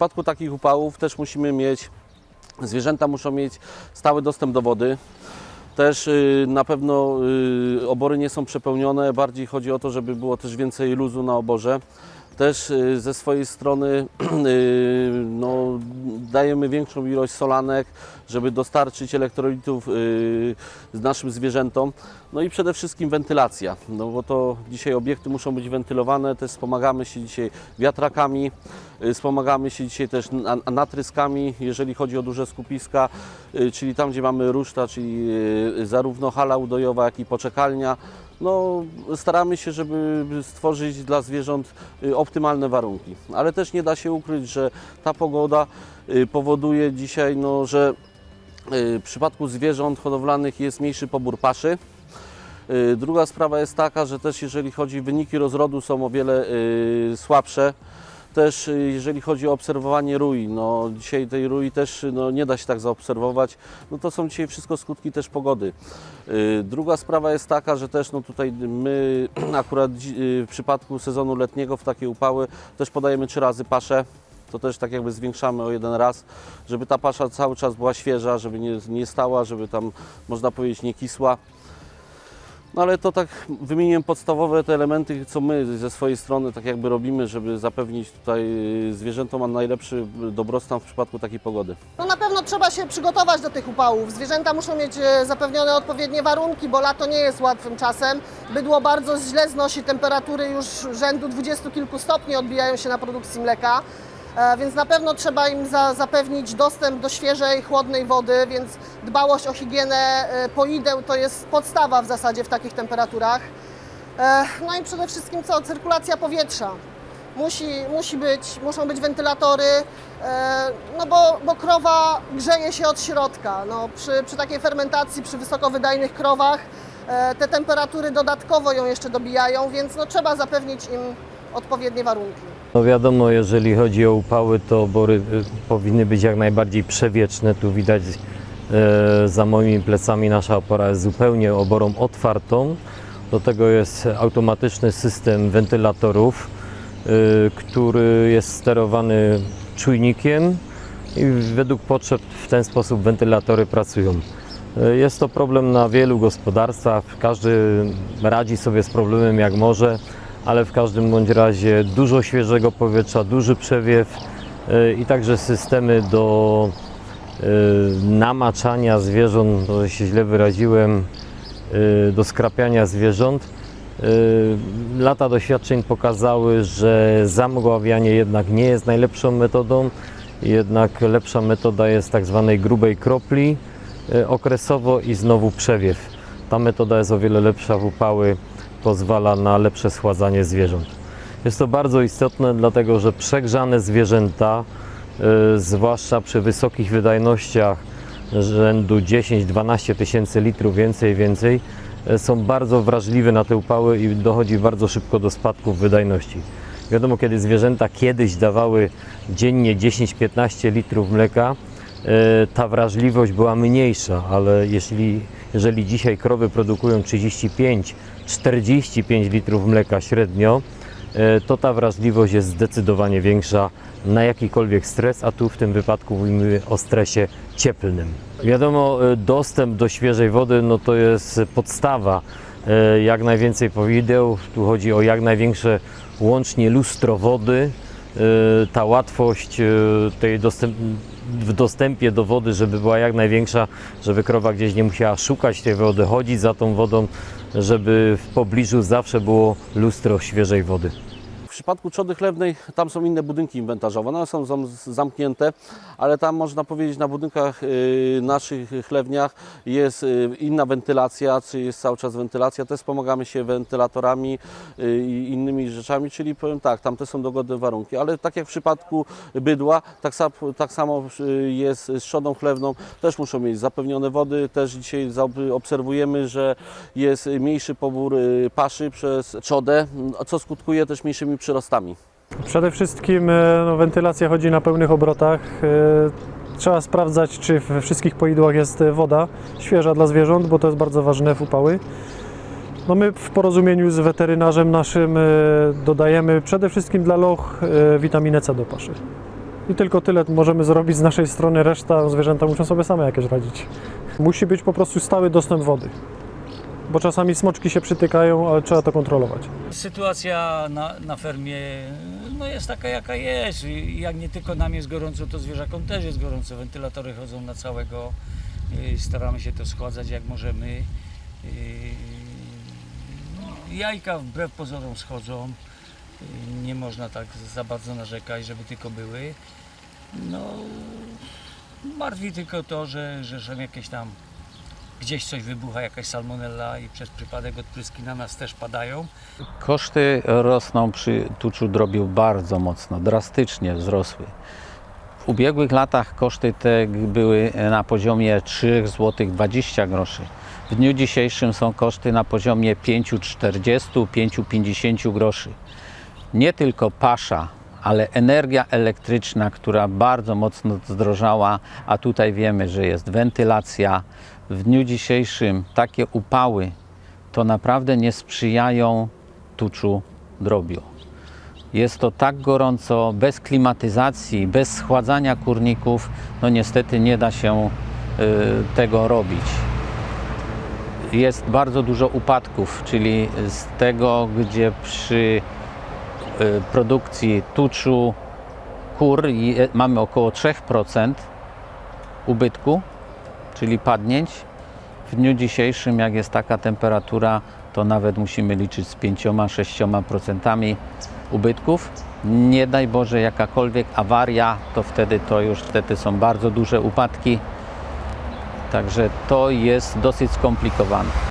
przypadku takich upałów też musimy mieć, zwierzęta muszą mieć stały dostęp do wody. Też y, na pewno y, obory nie są przepełnione, bardziej chodzi o to, żeby było też więcej luzu na oborze. Też y, ze swojej strony y, no, dajemy większą ilość solanek, żeby dostarczyć elektrolitów y, z naszym zwierzętom. No i przede wszystkim wentylacja, no bo to dzisiaj obiekty muszą być wentylowane, też wspomagamy się dzisiaj wiatrakami, wspomagamy się dzisiaj też na- natryskami, jeżeli chodzi o duże skupiska, czyli tam, gdzie mamy ruszta, czyli zarówno hala udojowa, jak i poczekalnia. No, staramy się, żeby stworzyć dla zwierząt y, optymalne warunki, ale też nie da się ukryć, że ta pogoda y, powoduje dzisiaj, no, że y, w przypadku zwierząt hodowlanych jest mniejszy pobór paszy. Druga sprawa jest taka, że też jeżeli chodzi wyniki rozrodu są o wiele słabsze. Też y, jeżeli chodzi o obserwowanie rui, no dzisiaj tej rui też no, nie da się tak zaobserwować. No to są dzisiaj wszystko skutki też pogody. Y, Druga sprawa jest taka, że też no tutaj my akurat y, w przypadku sezonu letniego w takie upały też podajemy trzy razy paszę. To też tak jakby zwiększamy o jeden raz, żeby ta pasza cały czas była świeża, żeby nie, nie stała, żeby tam można powiedzieć nie kisła. No ale to tak wymieniłem podstawowe te elementy, co my ze swojej strony tak jakby robimy, żeby zapewnić tutaj y, zwierzętom najlepszy dobrostan w przypadku takiej pogody. No na pewno trzeba się przygotować do tych upałów. Zwierzęta muszą mieć e, zapewnione odpowiednie warunki, bo lato nie jest łatwym czasem. Bydło bardzo źle znosi temperatury już rzędu dwudziestu kilku stopni, odbijają się na produkcji mleka. E, Więc na pewno trzeba im za, zapewnić dostęp do świeżej, chłodnej wody, więc dbałość o higienę e, poideł to jest podstawa w zasadzie w takich temperaturach. E, No i przede wszystkim co? Cyrkulacja powietrza. Musi, musi być, muszą być wentylatory, no bo, bo krowa grzeje się od środka. No, przy, przy takiej fermentacji, przy wysokowydajnych krowach te temperatury dodatkowo ją jeszcze dobijają, więc no, trzeba zapewnić im odpowiednie warunki. No wiadomo, jeżeli chodzi o upały, to obory y, powinny być jak najbardziej przewieczne. Tu widać e, za moimi plecami nasza opora jest zupełnie oborą otwartą. Do tego jest automatyczny system wentylatorów, y, który jest sterowany czujnikiem i według potrzeb w ten sposób wentylatory pracują. Y, Jest to problem na wielu gospodarstwach. Każdy radzi sobie z problemem jak może, ale w każdym bądź razie dużo świeżego powietrza, duży przewiew y, i także systemy do y, namaczania zwierząt, to się źle wyraziłem, y, do skrapiania zwierząt. Lata doświadczeń pokazały, że zamgławianie jednak nie jest najlepszą metodą, jednak lepsza metoda jest tak zwanej grubej kropli okresowo i znowu przewiew. Ta metoda jest o wiele lepsza w upały, pozwala na lepsze schładzanie zwierząt. Jest to bardzo istotne, dlatego że przegrzane zwierzęta, y, zwłaszcza przy wysokich wydajnościach rzędu 10-12 tysięcy litrów więcej, więcej, y, są bardzo wrażliwe na te upały i dochodzi bardzo szybko do spadków wydajności. Wiadomo, kiedy zwierzęta kiedyś dawały dziennie 10-15 litrów mleka, y, ta wrażliwość była mniejsza, ale jeśli, jeżeli dzisiaj krowy produkują 35-45 litrów mleka średnio, e, to ta wrażliwość jest zdecydowanie większa na jakikolwiek stres, a tu w tym wypadku mówimy o stresie cieplnym. Wiadomo, e, dostęp do świeżej wody no to jest podstawa. E, Jak najwięcej powideł, tu chodzi o jak największe łącznie lustro wody. E, Ta łatwość e, tej dostęp, w dostępie do wody, żeby była jak największa, żeby krowa gdzieś nie musiała szukać tej wody, chodzić za tą wodą, żeby w pobliżu zawsze było lustro świeżej wody. Przypadku trzody chlewnej tam są inne budynki inwentarzowe, one są, są zamknięte, ale tam można powiedzieć na budynkach y, naszych chlewniach jest y, inna wentylacja, czy jest cały czas wentylacja, też wspomagamy się wentylatorami y, i innymi rzeczami, czyli powiem tak, tam te są dogodne warunki, ale tak jak w przypadku bydła, tak, tak samo jest z trzodą chlewną, też muszą mieć zapewnione wody, też dzisiaj obserwujemy, że jest mniejszy pobór paszy przez trzodę, co skutkuje też mniejszymi przyrostami. Przede wszystkim e, no, wentylacja chodzi na pełnych obrotach. E, Trzeba sprawdzać, czy we wszystkich poidłach jest e, woda świeża dla zwierząt, bo to jest bardzo ważne w upały. No my w porozumieniu z weterynarzem naszym dodajemy przede wszystkim dla loch witaminę C do paszy. I tylko tyle możemy zrobić z naszej strony, reszta zwierzęta muszą sobie same jakieś radzić. Musi być po prostu stały dostęp wody. Bo czasami smoczki się przytykają, ale trzeba to kontrolować. Sytuacja na, na fermie no jest taka jaka jest. Jak nie tylko nam jest gorąco, to zwierzakom też jest gorąco. Wentylatory chodzą na całego. Yy, Staramy się to schładzać jak możemy. Yy, Jajka wbrew pozorom schodzą. Yy, Nie można tak za bardzo narzekać, żeby tylko były. No, martwi tylko to, że, że są jakieś tam gdzieś coś wybucha, jakaś salmonella i przez przypadek odpryski na nas też padają. Koszty rosną przy tuczu drobiu bardzo mocno, drastycznie wzrosły. W ubiegłych latach koszty te były na poziomie 3 zł 20 groszy. W dniu dzisiejszym są koszty na poziomie 5,40, 5,50 groszy. Nie tylko pasza, ale energia elektryczna, która bardzo mocno zdrożała, a tutaj wiemy, że jest wentylacja. W dniu dzisiejszym takie upały to naprawdę nie sprzyjają tuczu drobiu. Jest to tak gorąco, bez klimatyzacji, bez schładzania kurników, no niestety nie da się y, tego robić. Jest bardzo dużo upadków, czyli z tego, gdzie przy produkcji tuczu kur je- mamy około 3% ubytku, czyli padnięć. W dniu dzisiejszym, jak jest taka temperatura, to nawet musimy liczyć z 5-6% ubytków. Nie daj Boże jakakolwiek awaria, to wtedy to już wtedy są bardzo duże upadki. Także to jest dosyć skomplikowane.